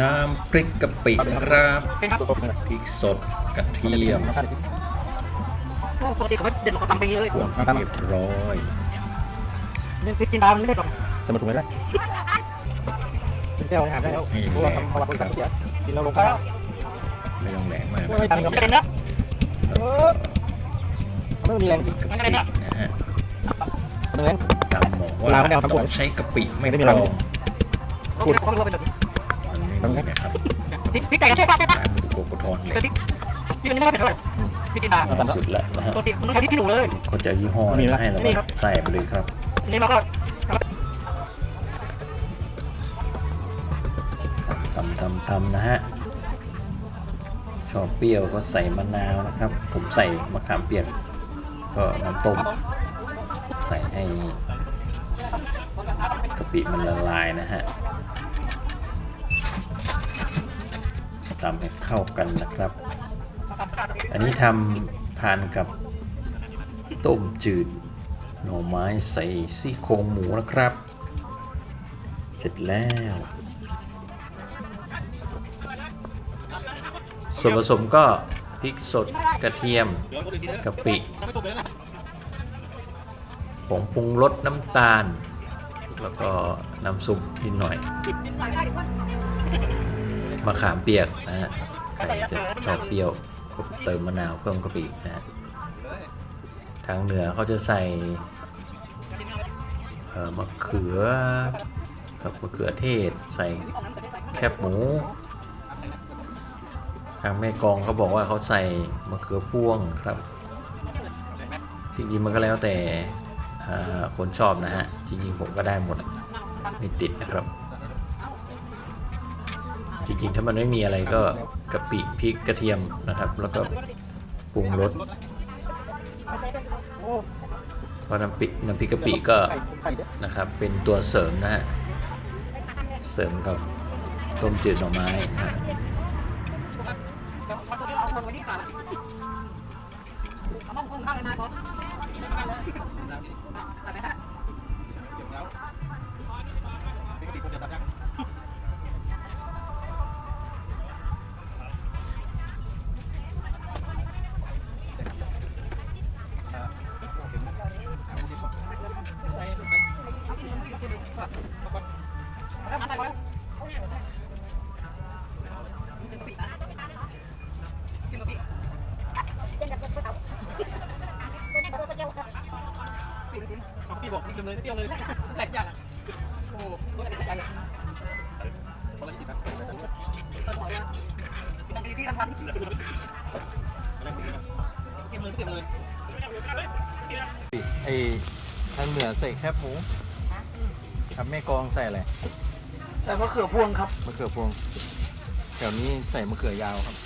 น้ำพริกกะปินะครับเป็นครับพริกสดกระเทียมโอ้ปกติเขาไม่เด็ดหรอกเขาตำไปเลยบวกเรียบร้อยนี่พริกกินดาวมันไม่ได้หรอกจะมาถูกไหมล่ะเป็นแก้วอาหารได้แล้วเพราะว่าทำประวัติศาสตร์เสียกินแล้วลงไปไม่ต้องแรงมากไม่ตันกับไม่เป็นนะไม่มีแรงพริกกะปินะฮะไม่แรงตามบอกว่าลาวไม่ได้เอาทั้งหมดต้องใช้กะปิไม่ไม่พได้มีอ ลาวโอเคเขาไม่รู้ว่าเป็นแบบนี้มันไม่มีนะครับพริกพริกไก่กันใช่ป่ะใช่ป่ะร้านดูโกโกทอนเลแต่ยพริกพริกอันนี้ไม่เป็นเท่าไหร่พริกกินดาวสุดแล้วนะฮะปกติมันใช้พริกขี้หนูเลยเขาจะยี่ห้ออะไรให้เราใส่ไปเลยครับอันนี้เราก็ทำทำทำนะฮะชอบเปรี้ยวก็ใส่มะนาวนะครับ ผมใส่มะขามเปียกก็น้ำต้มใส่ให้กะปิมันละลายนะฮะ ตำให้เข้ากันนะครับ อันนี้ทำทานกับต้มจืดหน่อไม้ใส่ซี่โครงหมูนะครับ เสร็จแล้วส่วนผสมก็พริกสดกระเทียมกะปิผงปรุงรสน้ำตาล แล้วก็น้ำซุปนิดหน่อย มะขามเปียกนะฮะใครจะชอบเปรี้ยวก็เติมมะนาวเพิ่มกะปินะฮะทางเหนือเขาจะใส่เอ่อมะเขือกับมะเขือเทศใส่แคบหมูทางแม่กองเขาบอกว่าเขาใส่มะเขือพ่วงครับจริงๆมันก็แล้วแต่อ่าคนชอบนะฮะจริงๆผมก็ได้หมดไม่ติดนะครับ จริงๆ ถ้ามันไม่มีอะไรก็กะปิพริกกระเทียมนะครับ แล้วก็ปรุงรสเพราะน้ำปิน้ำพริกกะปิก็นะครับเป็นตัวเสริมนะฮะเสริมกับต้มจืดหน่อไม้นะฮะเอามาคนข้างเลยนะพอ พี่บอกนี่เลยเตี้ยวเลยแตกอย่างโอ้รถอะไรแตกอย่างคนละยี่สิบครับที่ทำพันเต็มเลยเต็มเลยไอทางเหนือใส่แคบหมู ครับแม่กองใส่อะไร ใส่มะเขือพวงครับมะเขือพวง แถวนี้ใส่มะเขือยาวครับ